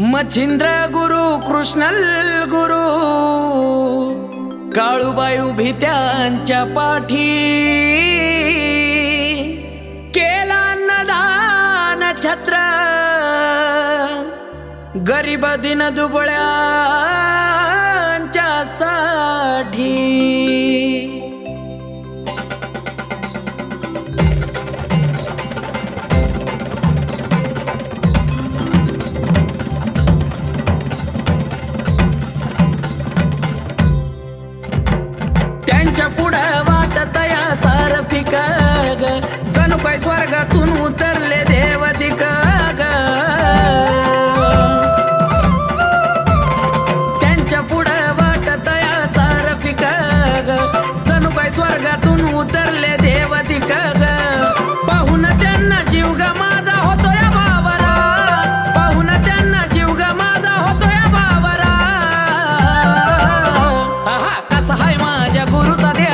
मच्छिंद्र गुरु कृष्णल गुरु काळूबाई उभी त्यांच्या पाठी. केला नदान छत्र गरीब दिन दुबळ्यांच्या साठी. हाय माझ्या गुरुचा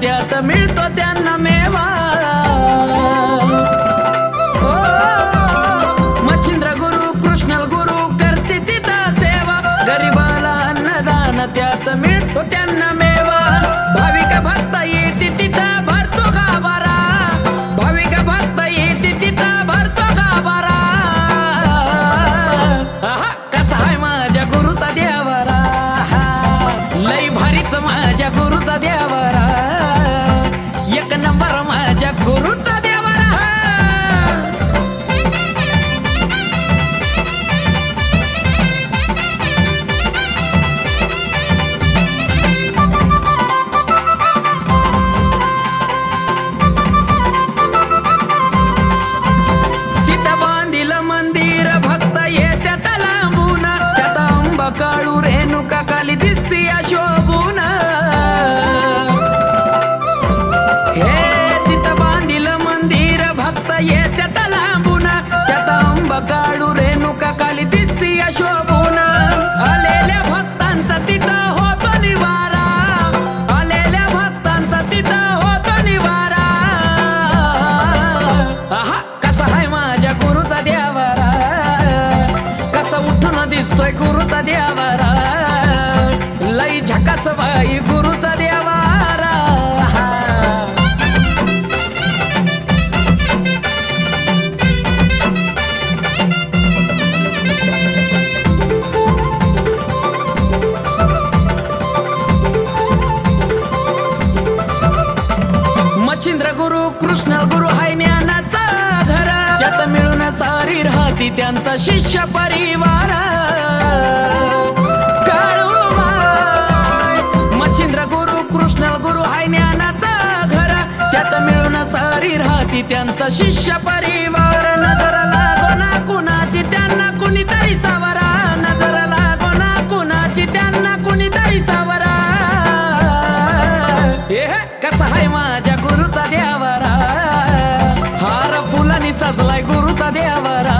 त्यात मिळतो त्यांना मेवा. मच्छिंद्र गुरु कृष्णल गुरु करते तिथं सेवा. गरीबाला अन्नदान त्यात मिळतो त्यांना मेवा. भाविक भक्त येते तिथं भरतो गाभारा. भाविक भक्त येते तिथं भरतो गाभारा. आहा, कसा आहे माझ्या गुरुचा देवारा. लई भारीच माझ्या गुरुचा देवारा. काळू गुरुचा देवारा. लई झकास बाई गुरुचा देवारा. मच्छिंद्र गुरु कृष्ण गुरु सारी राहती त्यांचा शिष्य परिवार. मच्छिंद्र गुरु कृष्ण गुरु हाय ज्ञानाचा घर. त्यात मिळून सारी राहती त्यांचा शिष्य परिवार. देवरा.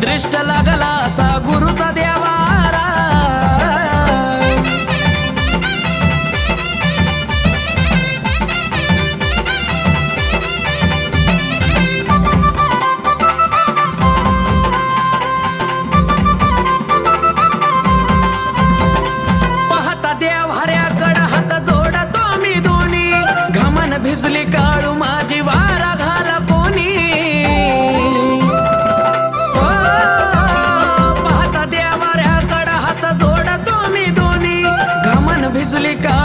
दृष्ट लागला 있을까?